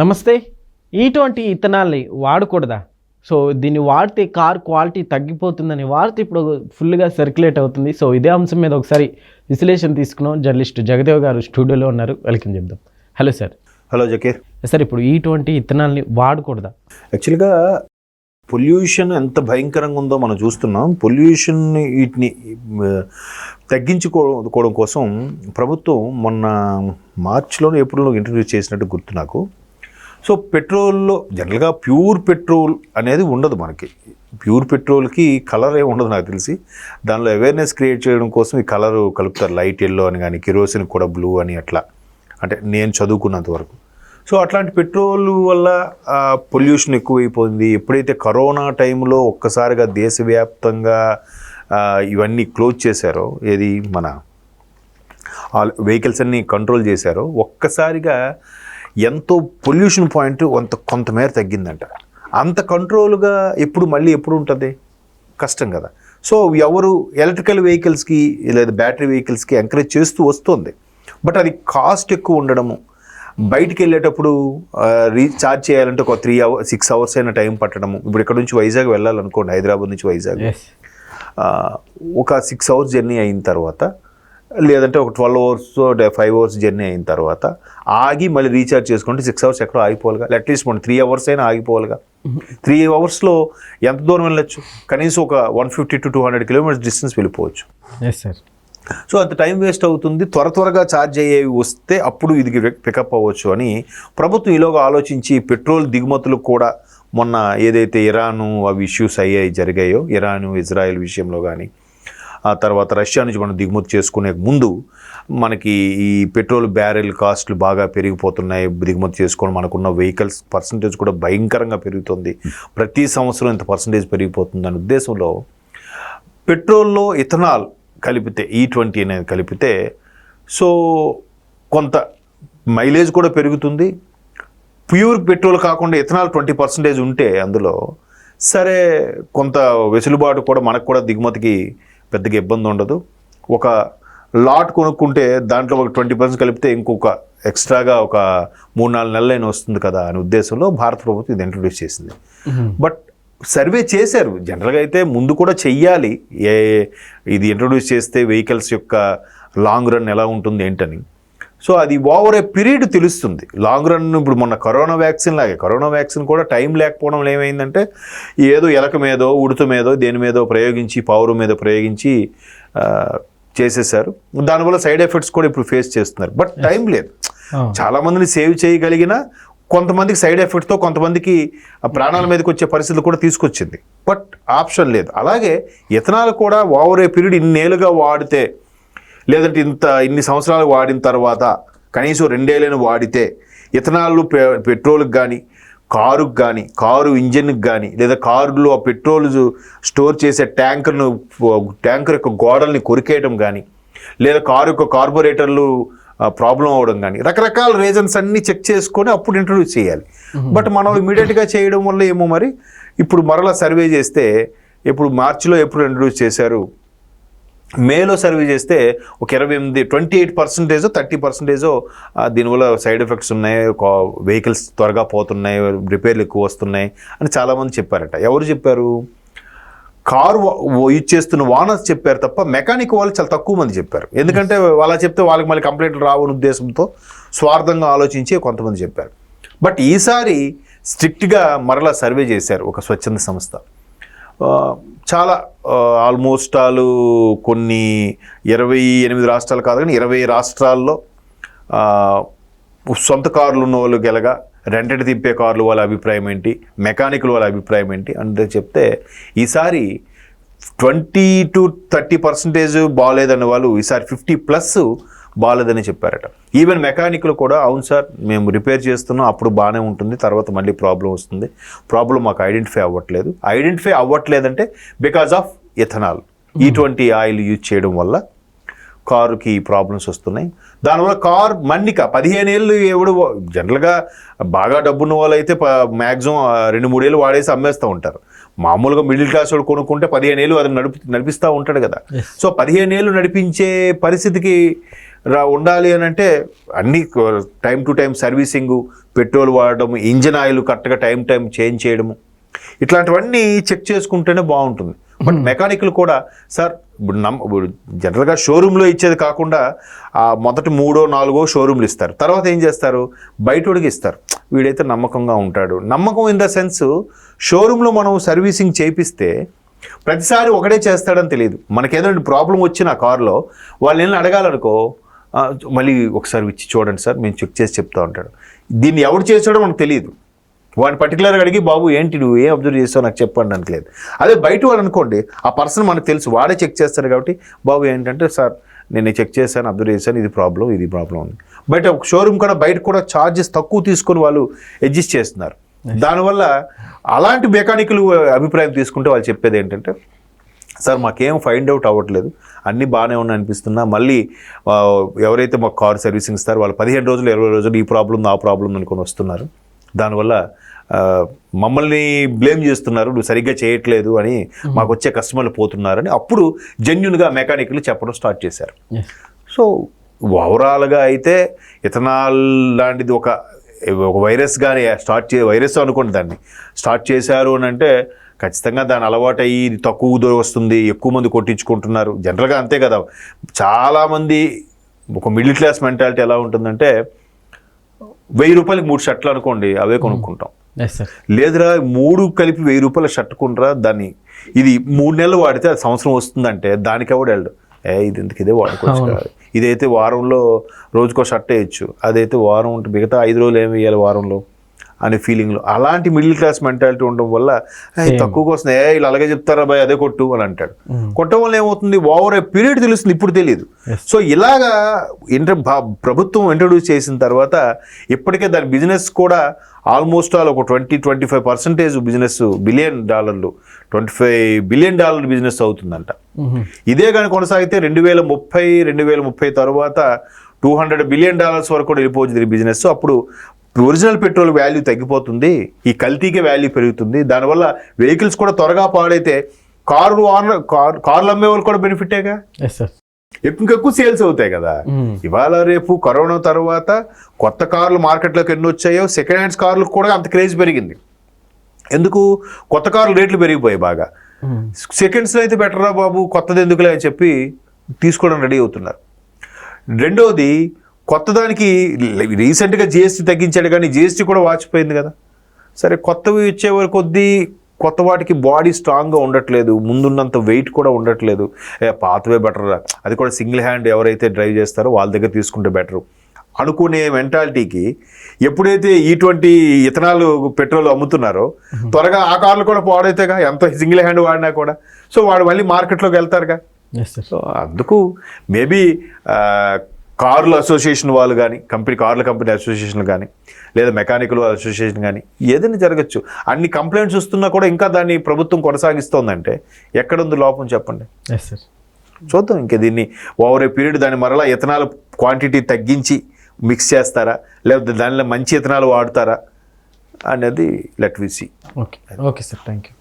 నమస్తే ఇటువంటి ఇత్తనాల్ని వాడకూడదా? సో దీన్ని వాడితే కార్ క్వాలిటీ తగ్గిపోతుందని వాడితే ఇప్పుడు ఫుల్గా సర్క్యులేట్ అవుతుంది. సో ఇదే అంశం మీద ఒకసారి విశ్లేషణ తీసుకున్నాం. జర్నలిస్ట్ జగదేవ్ గారు స్టూడియోలో ఉన్నారు. వెల్కమ్ చెప్దాం. Hello sir. Hello Zakir. Sir ఇప్పుడు ఇటువంటి ఇత్తనాల్ని వాడకూడదా? యాక్చువల్గా పొల్యూషన్ ఎంత భయంకరంగా ఉందో మనం చూస్తున్నాం. పొల్యూషన్ వీటిని తగ్గించుకోవడం కోసం ప్రభుత్వం మొన్న మార్చిలోనే ఏప్రిల్లో ఇంట్రడ్యూస్ చేసినట్టు గుర్తు నాకు. సో పెట్రోల్లో జనరల్గా ప్యూర్ పెట్రోల్ అనేది ఉండదు మనకి. ప్యూర్ పెట్రోల్కి కలర్ ఏమి ఉండదు నాకు తెలిసి. దానిలో అవేర్నెస్ క్రియేట్ చేయడం కోసం ఈ కలర్ కలుపుతారు. లైట్ ఎల్లో అని కానీ కిరోసిన్ కూడా బ్లూ అని అట్లా. అంటే నేను చదువుకున్నంత వరకు. సో అట్లాంటి పెట్రోల్ వల్ల పొల్యూషన్ ఎక్కువైపోయింది. ఎప్పుడైతే కరోనా టైంలో ఒక్కసారిగా దేశవ్యాప్తంగా ఇవన్నీ క్లోజ్ చేశారో ఏది మన వెహికల్స్ అన్ని కంట్రోల్ చేశారో ఒక్కసారిగా ఎంతో పొల్యూషన్ పాయింట్ కొంత కొంతమేర తగ్గిందంట. అంత కంట్రోల్గా ఎప్పుడు మళ్ళీ ఎప్పుడు ఉంటుంది? కష్టం కదా. సో ఎవరు ఎలక్ట్రికల్ వెహికల్స్కి లేదా బ్యాటరీ వెహికల్స్కి ఎంకరేజ్ చేస్తూ వస్తుంది. బట్ అది కాస్ట్ ఎక్కువ ఉండడము. బయటికి వెళ్ళేటప్పుడు రీఛార్జ్ చేయాలంటే ఒక త్రీ అవర్ సిక్స్ అవర్స్ అయినా టైం పట్టడము. ఇప్పుడు ఇక్కడ నుంచి వైజాగ్ వెళ్ళాలనుకోండి హైదరాబాద్ నుంచి వైజాగ్. ఒక సిక్స్ అవర్స్ జర్నీ అయిన తర్వాత లేదంటే ఒక twelve hours five hours journey అయిన తర్వాత ఆగి మళ్ళీ రీఛార్జ్ చేసుకుంటే సిక్స్ అవర్స్ ఎక్కడో ఆగిపోవాలిగా. అట్లీస్ట్ మనం త్రీ అవర్స్ అయినా ఆగిపోవాలిగా. త్రీ అవర్స్లో ఎంత దూరం వెళ్ళొచ్చు? కనీసం ఒక one fifty to two hundred kilometres distance వెళ్ళిపోవచ్చు. ఎస్ సార్ సో అంత టైం వేస్ట్ అవుతుంది. త్వర త్వరగా ఛార్జ్ అయ్యేవి వస్తే అప్పుడు ఇది పికప్ అవ్వచ్చు అని ప్రభుత్వం ఈలోగా ఆలోచించి పెట్రోల్ దిగుమతులకు కూడా మొన్న ఏదైతే ఇరాను అవి ఇష్యూస్ అయ్యాయి జరిగాయో ఇరాను ఇజ్రాయెల్ విషయంలో కానీ ఆ తర్వాత రష్యా నుంచి మనం దిగుమతి చేసుకునే ముందు మనకి ఈ పెట్రోల్ బ్యారెల్ కాస్ట్లు బాగా పెరిగిపోతున్నాయి. దిగుమతి చేసుకొని మనకున్న వెహికల్స్ పర్సంటేజ్ కూడా భయంకరంగా పెరుగుతుంది. ప్రతి సంవత్సరం ఇంత పర్సంటేజ్ పెరిగిపోతుంది అనే ఉద్దేశంలో పెట్రోల్లో ఇథనాల్ కలిపితే e ఈ ట్వంటీ అనేది కలిపితే సో కొంత మైలేజ్ కూడా పెరుగుతుంది. ప్యూర్ పెట్రోల్ కాకుండా ఇథనాల్ ట్వంటీ పర్సెంటేజ్ ఉంటే అందులో సరే కొంత వెసులుబాటు కూడా మనకు కూడా దిగుమతికి పెద్దగా ఇబ్బంది ఉండదు. ఒక లాట్ కొనుక్కుంటే దాంట్లో ఒక ట్వంటీ పర్సెంట్ కలిపితే ఇంకొక ఎక్స్ట్రాగా ఒక మూడు నాలుగు నెలలైనా వస్తుంది కదా అనే ఉద్దేశంలో భారత ప్రభుత్వం ఇది ఇంట్రడ్యూస్ చేసింది. బట్ సర్వే చేశారు. జనరల్గా అయితే ముందు కూడా చెయ్యాలి. ఏ ఇది ఇంట్రొడ్యూస్ చేస్తే వెహికల్స్ యొక్క లాంగ్ రన్ ఎలా ఉంటుంది ఏంటని. సో అది ఓవర్ ఏ పీరియడ్ తెలుస్తుంది. లాంగ్ రన్ ఇప్పుడు మొన్న కరోనా వ్యాక్సిన్ లాగే కరోనా వ్యాక్సిన్ కూడా టైం లేకపోవడం వల్ల ఏమైందంటే ఏదో ఎలక మీదో ఉడుత మీదో దేని మీదో ప్రయోగించి పావురు మీద ప్రయోగించి చేసేసారు. దానివల్ల సైడ్ ఎఫెక్ట్స్ కూడా ఇప్పుడు ఫేస్ చేస్తున్నారు. బట్ టైం లేదు. చాలా మందిని సేవ్ చేయగలిగిన కొంతమందికి సైడ్ ఎఫెక్ట్తో కొంతమందికి ప్రాణాల మీదకి వచ్చే పరిస్థితులు కూడా తీసుకొచ్చింది. బట్ ఆప్షన్ లేదు. అలాగే ఇథనాల్ కూడా ఓవర్ ఏ పీరియడ్ ఇన్నేళ్ళుగా వాడితే లేదంటే ఇంత ఇన్ని సంవత్సరాలు వాడిన తర్వాత కనీసం రెండేళ్ళని వాడితే ఇథనాల్ పె- పెట్రోల్కి కానీ కారుకు కానీ కారు ఇంజిన్కి కానీ లేదా కారులో ఆ పెట్రోల్ స్టోర్ చేసే ట్యాంకర్ను ట్యాంకర్ యొక్క గోడల్ని కొరికేయడం కానీ లేదా కారు యొక్క కార్బొరేటర్లు ప్రాబ్లం అవడం కానీ రకరకాల రీజన్స్ అన్నీ చెక్ చేసుకొని అప్పుడు ఇంట్రడ్యూస్ చేయాలి. బట్ మనం ఇమీడియట్గా చేయడం వల్ల ఏమో మరి ఇప్పుడు మరలా సర్వే చేస్తే ఇప్పుడు మార్చిలో ఎప్పుడు ఇంట్రడ్యూస్ చేశారు మేలో సర్వే చేస్తే ఒక ఇరవై ఎనిమిది twenty eight percentage thirty percentage దీనివల్ల సైడ్ ఎఫెక్ట్స్ ఉన్నాయి వెహికల్స్ త్వరగా పోతున్నాయి రిపేర్లు ఎక్కువ వస్తున్నాయి అని చాలామంది చెప్పారట. ఎవరు చెప్పారు? కారు యూజ్ చేస్తున్న వానర్స్ చెప్పారు తప్ప మెకానిక్ వాళ్ళు చాలా తక్కువ మంది చెప్పారు. ఎందుకంటే వాళ్ళ చెప్తే వాళ్ళకి మళ్ళీ కంప్లైంట్లు రావని ఉద్దేశంతో స్వార్థంగా ఆలోచించి కొంతమంది చెప్పారు. బట్ ఈసారి స్ట్రిక్ట్గా మరలా సర్వే చేశారు ఒక స్వచ్ఛంద సంస్థ. చాలా ఆల్మోస్ట్ ఆలు కొన్ని ఇరవై ఎనిమిది రాష్ట్రాలు కాదు కానీ ఇరవై రాష్ట్రాల్లో సొంత కార్లు ఉన్న వాళ్ళు గెలగా రెంటెడ్ తిప్పే కార్లు వాళ్ళ అభిప్రాయం ఏంటి మెకానికల్ వాళ్ళ అభిప్రాయం ఏంటి అంటే చెప్తే ఈసారి ట్వంటీ టు థర్టీ పర్సెంటేజ్ బాగాలేదన్న వాళ్ళు ఈసారి ఫిఫ్టీ ప్లస్ బాగాలేదని చెప్పారట. ఈవెన్ మెకానిక్లు కూడా అవును సార్ మేము రిపేర్ చేస్తున్నాం అప్పుడు బాగానే ఉంటుంది తర్వాత మళ్ళీ ప్రాబ్లం వస్తుంది. ప్రాబ్లం మాకు ఐడెంటిఫై అవ్వట్లేదు. ఐడెంటిఫై అవ్వట్లేదంటే బికాజ్ ఆఫ్ ఎథనాల్. ఇటువంటి ఆయిల్ యూజ్ చేయడం వల్ల కారుకి ప్రాబ్లమ్స్ వస్తున్నాయి. దానివల్ల కార్ మన్నిక పదిహేను ఏళ్ళు ఎవడు జనరల్గా బాగా డబ్బున్న వాళ్ళు అయితే మ్యాక్సిమం రెండు మూడేళ్ళు వాడేసి అమ్మేస్తూ ఉంటారు. మామూలుగా మిడిల్ క్లాస్ వాడు కొనుక్కుంటే పదిహేను ఏళ్ళు అది నడిపి నడిపిస్తూ ఉంటాడు కదా. సో పదిహేను ఏళ్ళు నడిపించే పరిస్థితికి రా ఉండాలి అని అంటే అన్ని time to time servicing petrol వాడడం ఇంజిన్ ఆయిల్ కరెక్ట్గా టైం టైం చేంజ్ చేయడము ఇట్లాంటివన్నీ చెక్ చేసుకుంటేనే బాగుంటుంది. బట్ మెకానిక్లు కూడా సార్ ఇప్పుడు నమ్ ఇప్పుడు జనరల్గా షోరూంలో ఇచ్చేది కాకుండా ఆ మొదటి మూడో నాలుగో షోరూమ్లు ఇస్తారు. తర్వాత ఏం చేస్తారు? బయటోడికి ఇస్తారు. వీడైతే నమ్మకంగా ఉంటాడు. నమ్మకం ఇన్ ద సెన్స్ షోరూంలో మనం సర్వీసింగ్ చేపిస్తే ప్రతిసారి ఒకటే చేస్తాడని తెలియదు. మనకేదో ప్రాబ్లం వచ్చిన కారులో వాళ్ళు వెళ్ళి అడగాలనుకో "ఆ, మళ్ళీ ఒకసారి ఇచ్చి చూడండి సార్ మేము చెక్ చేసి చెప్తా ఉంటాడు. దీన్ని ఎవడు చేసాడో మనకు తెలియదు వాడిని పర్టికులర్గా అడిగి బాబు ఏంటి నువ్వు? ఏం అబ్జర్వ్ చేస్తావు? నాకు చెప్పండి అని లేదు అదే బయట వాడు అనుకోండి ఆ పర్సన్ మనకు తెలుసు వాడే చెక్ చేస్తాడు కాబట్టి బాబు ఏంటంటే సార్ నేను చెక్ చేశాను అబ్జర్వ్ చేశాను ఇది ప్రాబ్లం ఇది ప్రాబ్లం ఉంది బయట షోరూమ్ కూడా బయట కూడా ఛార్జెస్ తక్కువ తీసుకొని వాళ్ళు అడ్జస్ట్ చేస్తున్నారు. దానివల్ల అలాంటి మెకానికల్ అభిప్రాయం తీసుకుంటే వాళ్ళు చెప్పేది ఏంటంటే సార్ మాకేం ఫైండ్ అవుట్ అవ్వట్లేదు. అన్నీ బాగానే ఉన్నాయి అనిపిస్తున్నా. మళ్ళీ ఎవరైతే మాకు కార్ సర్వీసింగ్ ఇస్తారో వాళ్ళు పదిహేను రోజులు ఇరవై రోజులు ఈ ప్రాబ్లం ఆ ప్రాబ్లం అనుకొని వస్తున్నారు. దానివల్ల మమ్మల్ని బ్లేమ్ చేస్తున్నారు. నువ్వు సరిగ్గా చేయట్లేదు అని మాకు వచ్చే కస్టమర్లు పోతున్నారని అప్పుడు జెన్యున్గా మెకానికల్ చెప్పడం స్టార్ట్ చేశారు. సో ఓవరాల్గా అయితే ఇథనాల్ లాంటిది ఒక ఒక వైరస్ కానీ స్టార్ట్ చే వైరస్ అనుకోండి దాన్ని. స్టార్ట్ చేశారు అని అంటే ఖచ్చితంగా దాని అలవాటు అయ్యి ఇది తక్కువ దూరం వస్తుంది ఎక్కువ మంది కొట్టించుకుంటున్నారు. జనరల్గా అంతే కదా. చాలామంది ఒక మిడిల్ క్లాస్ మెంటాలిటీ ఎలా ఉంటుందంటే వెయ్యి రూపాయలకి మూడు షర్ట్లు అనుకోండి అవే కొనుక్కుంటాం. లేదురా మూడు కలిపి వెయ్యి రూపాయల షర్ట్ కొనరా దాన్ని. ఇది మూడు నెలలు వాడితే అది సంవత్సరం వస్తుందంటే దానికి ఎవడు వెళ్ళడు. ఏ ఇది ఎందుకు ఇదే వాడుకోవచ్చు. ఇదైతే వారంలో రోజుకో షర్ట్ వేయచ్చు. అదైతే వారం ఉంటే మిగతా ఐదు రోజులు ఏమి వేయాలి వారంలో? అనే ఫీలింగ్లో అలాంటి మిడిల్ క్లాస్ మెంటాలిటీ ఉండడం వల్ల "ఏ, తక్కువకి వస్తుంది ఏ వీళ్ళు అలాగే చెప్తారా బాయ్ అదే కొట్టు అని అంటాడు. కొట్టడం వల్ల ఏమవుతుంది? ఓవర్ ఏ పీరియడ్ తెలుస్తుంది. ఇప్పుడు తెలియదు సో ఇలాగా ఇంటర్ ప్రభుత్వం ఇంట్రొడ్యూస్ చేసిన తర్వాత ఇప్పటికే దాని బిజినెస్ కూడా ఆల్మోస్ట్ ఆల్ ఒక twenty twenty five percentage business billion డాలర్లు twenty five billion dollar business అవుతుందంట ఇదే కానీ కొనసాగితే రెండు వేల ముప్పై రెండు వేల ముప్పై తర్వాత టూ హండ్రెడ్ బిలియన్ డాలర్స్ వరకు కూడా వెళ్ళిపోతుంది ఈ బిజినెస్ అప్పుడు ఒరిజినల్ పెట్రోల్ వాల్యూ తగ్గిపోతుంది ఈ కల్తీకే వాల్యూ పెరుగుతుంది దానివల్ల వెహికల్స్ కూడా త్వరగా పాడైతే కారు ఓనర్ కార్ కార్లు అమ్మే వాళ్ళు కూడా బెనిఫిటేగా ఇంకెక్కువ సేల్స్ అవుతాయి కదా. ఇవాళ రేపు కరోనా తర్వాత కొత్త కార్లు మార్కెట్లోకి ఎన్ని వచ్చాయో సెకండ్ హ్యాండ్స్ కార్లు కూడా అంత క్రేజ్ పెరిగింది. ఎందుకు? కొత్త కార్లు రేట్లు పెరిగిపోయాయి బాగా. సెకండ్స్లో అయితే బెటరా బాబు కొత్తది ఎందుకులే అని చెప్పి తీసుకోవడం రెడీ అవుతున్నారు. రెండోది కొత్తదానికి రీసెంట్గా జిఎస్టీ తగ్గించాడు కానీ జిఎస్టీ కూడా వాచిపోయింది కదా. సరే కొత్తవి ఇచ్చే వరకు కొద్దీ కొత్త వాటికి బాడీ స్ట్రాంగ్గా ఉండట్లేదు ముందున్నంత వెయిట్ కూడా ఉండట్లేదు. పాతవే బెటర్ అది కూడా సింగిల్ హ్యాండ్ ఎవరైతే డ్రైవ్ చేస్తారో వాళ్ళ దగ్గర తీసుకుంటే బెటరు. అనుకునే మెంటాలిటీకి ఎప్పుడైతే ఇటువంటి ఇథనాల్ పెట్రోల్ అమ్ముతున్నారో త్వరగా ఆ కార్లు కూడా పాడైతేగా ఎంత సింగిల్ హ్యాండ్ వాడినా కూడా. సో వాడు మళ్ళీ మార్కెట్లోకి వెళ్తారుగా. సో అందుకు మేబీ కార్ల అసోసియేషన్ వాళ్ళు కానీ కంపెనీ కార్ల కంపెనీ అసోసియేషన్ కానీ లేదా మెకానికల్ అసోసియేషన్ కానీ ఏదైనా జరగచ్చు. అన్ని కంప్లైంట్స్ వస్తున్నా కూడా ఇంకా దాన్ని ప్రభుత్వం కొనసాగిస్తోందంటే ఎక్కడుంది లోపం చెప్పండి? ఎస్ సార్ చూద్దాం ఇంకా దీన్ని ఓవర్ ఏ పీరియడ్ దాన్ని మరలా ఇథనాల్ క్వాంటిటీ తగ్గించి మిక్స్ చేస్తారా? లేకపోతే దానిలో మంచి ఇథనాల్ వాడతారా? అనేది let we see. Okay okay sir thank you